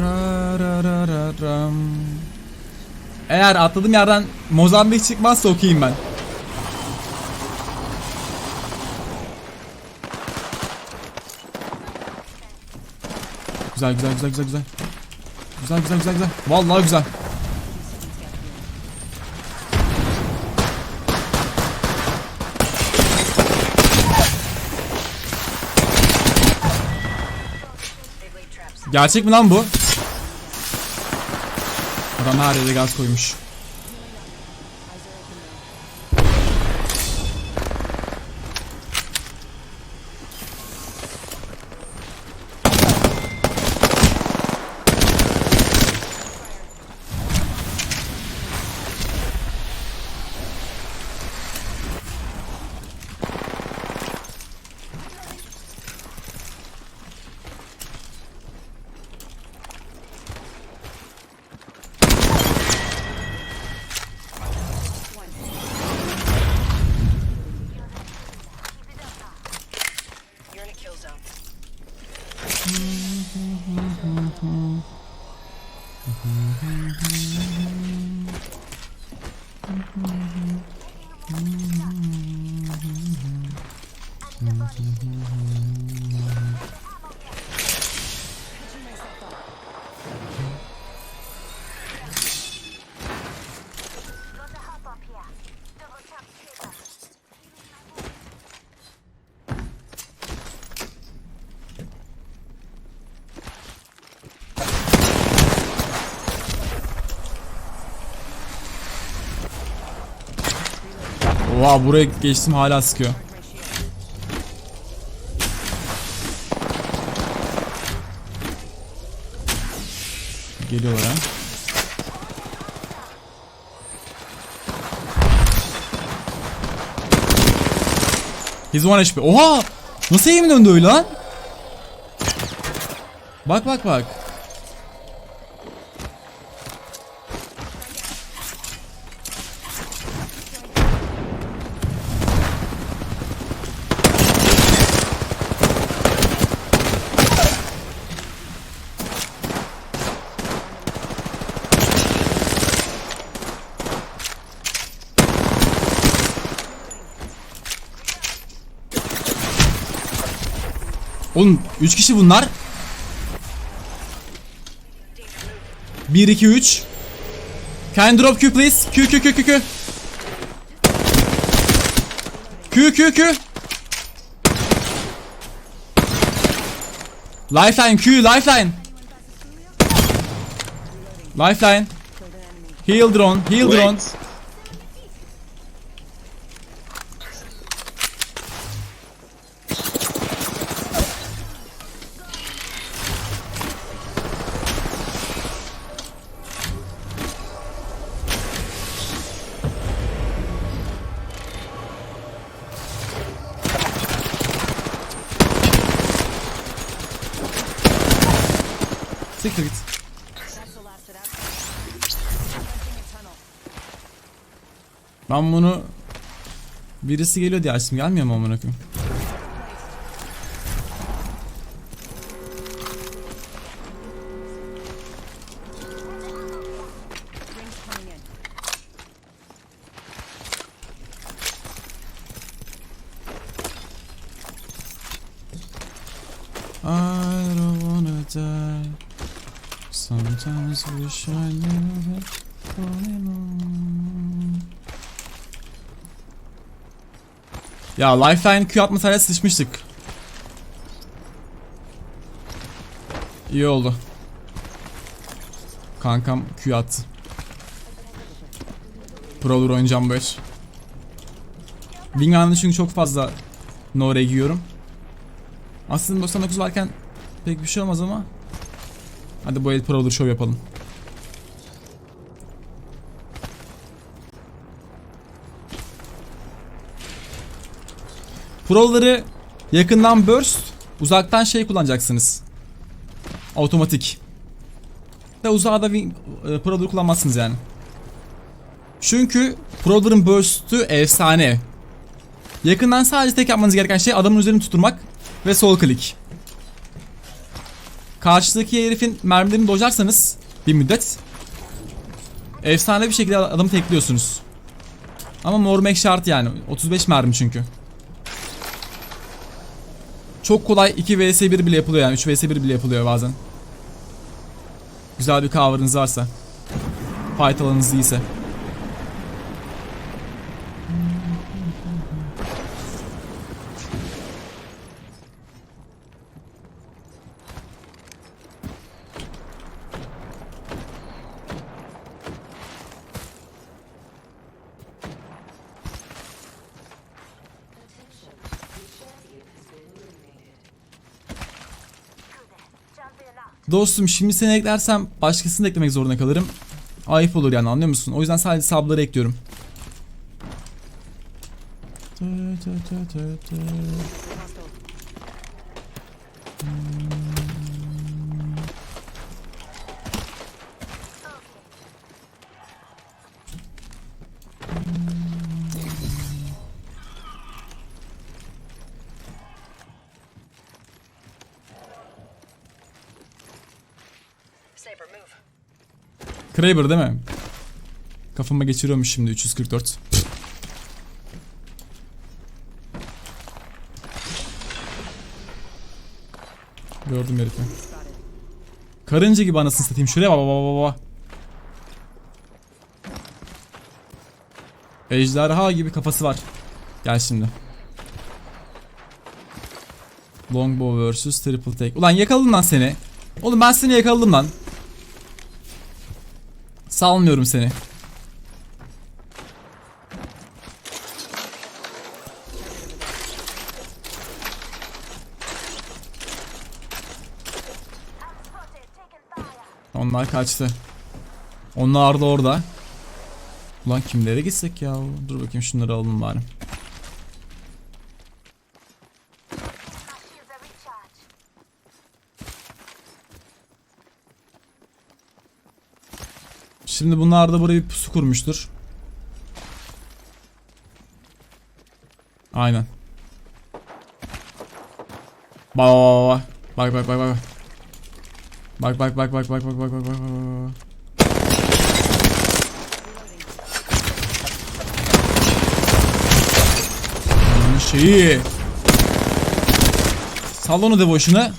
Ra ra ra ra ram. Eğer atladığım yerden Mozambik çıkmazsa okuyayım ben. Güzel güzel güzel güzel güzel. Güzel güzel güzel güzel. Vallahi güzel. Gerçek mi lan bu? Adam her yere gaz koymuş. Oha buraya geçtim hala sıkıyor. Geliyorlar ha. He's one HP. Oha! Nasıl eğim döndü öyle lan? Bak bak bak. Oğlum 3 kişi bunlar. 1 2 3 Can drop Q please? Q Q Q Q Q. Q Q Q. Lifeline Q lifeline. Lifeline. Heal drone, heal drone. Wait. Siktir git. Ben bunu birisi geliyor diye açtım. Gelmiyor mu amına koyayım? Wish I never. Ya lifeline Q atmasayla sıçmıştık. İyi oldu. Kankam Q attı. Prowler oynayacağım bu el. Wingman'da çünkü çok fazla no giyiyorum. Aslında 99 varken pek bir şey olmaz ama Hadi bu el Prowler show yapalım. Prowler'ı yakından burst, uzaktan şey kullanacaksınız. Otomatik. Da uzağa da wing, e, kullanmazsınız yani. Çünkü Prowler'ın burst'ü efsane. Yakından sadece tek yapmanız gereken şey adamın üzerini tutturmak ve sol klik. Karşıdaki herifin mermilerini dojlarsanız bir müddet efsane bir şekilde adamı tekliyorsunuz. Ama mormek şart yani. 35 mermi çünkü. Çok kolay 2 vs 1 bile yapılıyor yani 3 vs 1 bile yapılıyor bazen. Güzel bir cover'ınız varsa. Fight alanınız iyiyse. Dostum şimdi seni eklersem başkasını da eklemek zorunda kalırım. Ayıp olur yani anlıyor musun? O yüzden sadece sabları ekliyorum. Saber, Kraber değil mi? Kafama geçiriyormuş şimdi 344. Gördüm herifi. Karınca gibi anasını satayım. Şuraya baba baba baba. Ejderha gibi kafası var. Gel şimdi. Longbow vs triple take. Ulan yakaladım lan seni. Oğlum ben seni yakaladım lan. Salmıyorum seni. Onlar kaçtı. Onlar da orada. Ulan kimlere gitsek ya? Dur bakayım şunları alalım bari. Şimdi bunlar da buraya bir pusu kurmuştur. Aynen. Bak bak bak bak bak bak. Bak bak bak bak bak bak bak bak bak şeyi. Sal onu de boşuna.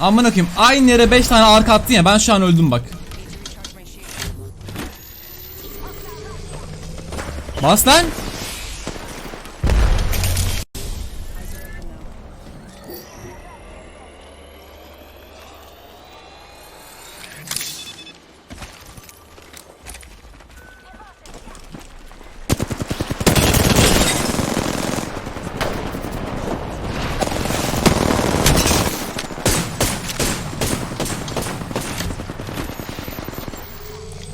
Amına koyayım aynı yere 5 tane arka attın ya ben şu an öldüm bak. Bas lan.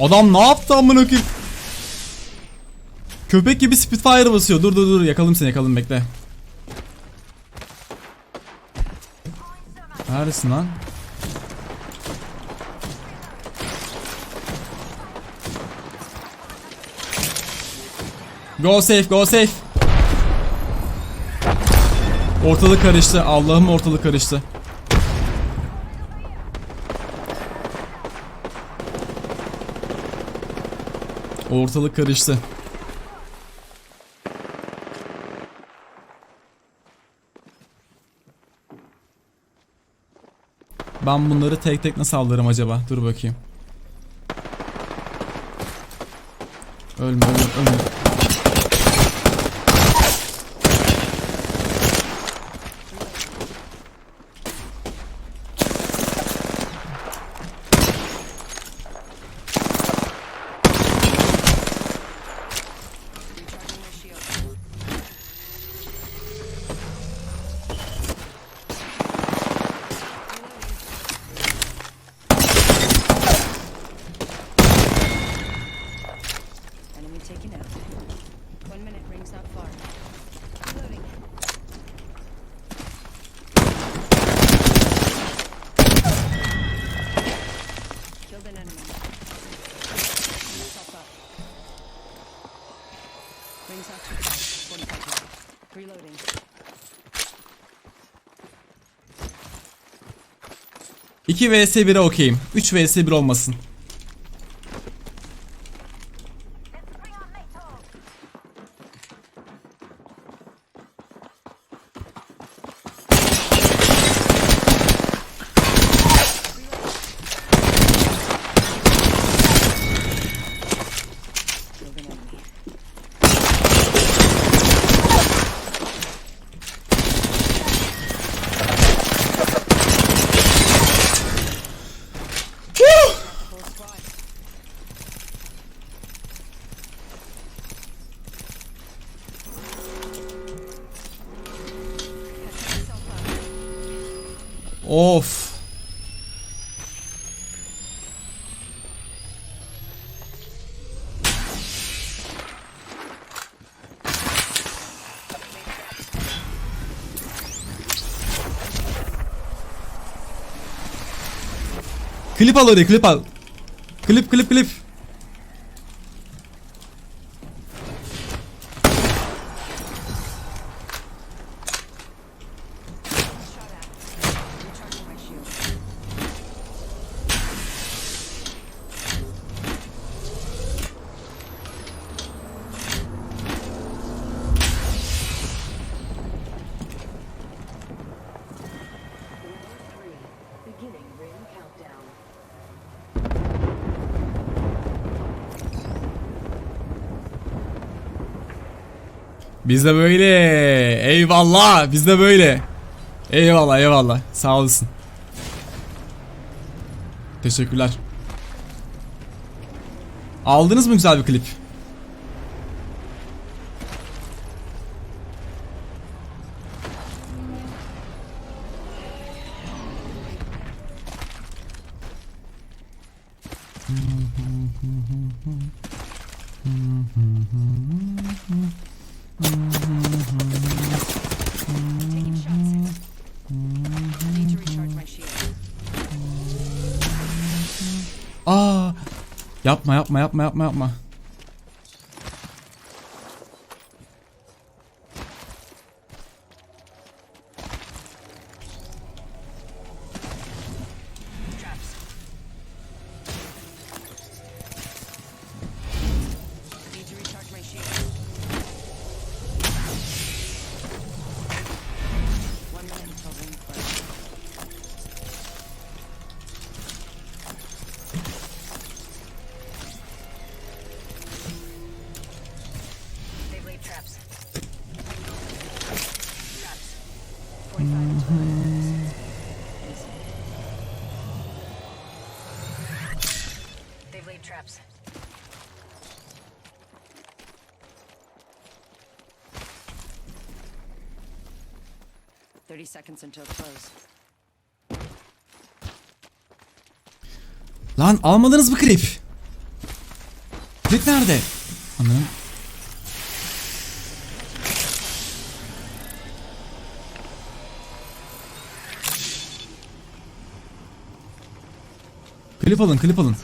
Adam ne yaptı amına koyayım? Köpek gibi Spitfire basıyor. Dur dur dur yakalım seni yakalım bekle. Neredesin lan? Go safe go safe. Ortalık karıştı. Allah'ım ortalık karıştı. Ortalık karıştı. Ben bunları tek tek nasıl alırım acaba? Dur bakayım. Ölme ölme ölme. being taken out. One minute rings not far. Reloading. Killed an enemy. Up. Rings out to 45 Reloading. İki vs 1'e okeyim. 3 vs 1 olmasın. Of. Klip al oraya klip al. Klip klip klip. Bizde böyle. Eyvallah. Bizde böyle. Eyvallah eyvallah. Sağ olasın. Teşekkürler. Aldınız mı güzel bir klip? Aa! Yapma yapma yapma yapma yapma. Traps. Thirty seconds until close. Lan almadınız mı klip? Klip nerede? Anam. Klip alın, klip alın.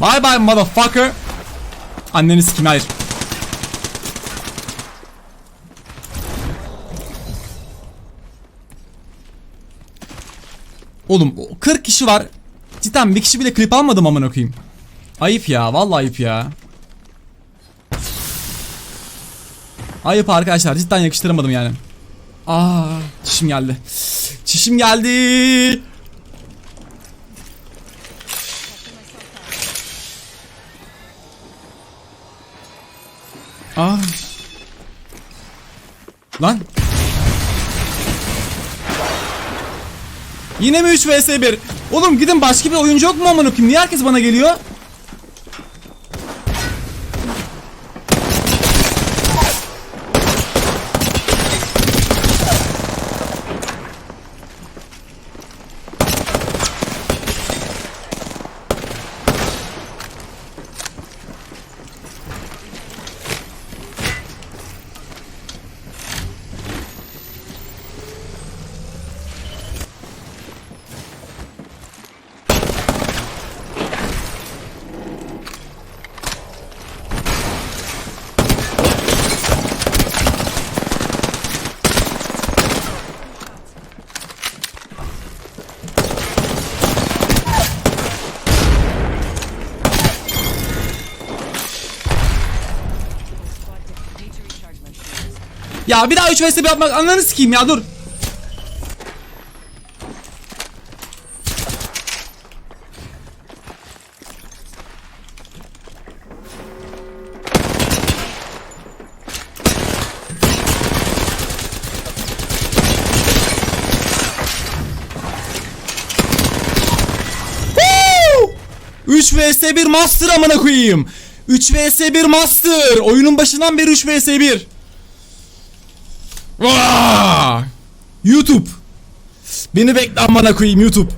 Bye bye motherfucker. Anneniz kim? Hayır. Oğlum o 40 kişi var. Cidden bir kişi bile klip almadım amına koyayım. Ayıp ya vallahi ayıp ya. Ayıp arkadaşlar cidden yakıştıramadım yani. Aa çişim geldi. Çişim geldi. Aa. Lan. Yine mi 3 vs 1? Oğlum gidin başka bir oyuncu yok mu amına koyayım? Niye herkes bana geliyor? Ya bir daha 3 vs 1 yapmak ananı sikeyim ya dur. Woo! 3 vs 1 master amına koyayım. 3 vs 1 master. Oyunun başından beri 3 vs 1. Vaa! YouTube. Beni bekle amına koyayım YouTube.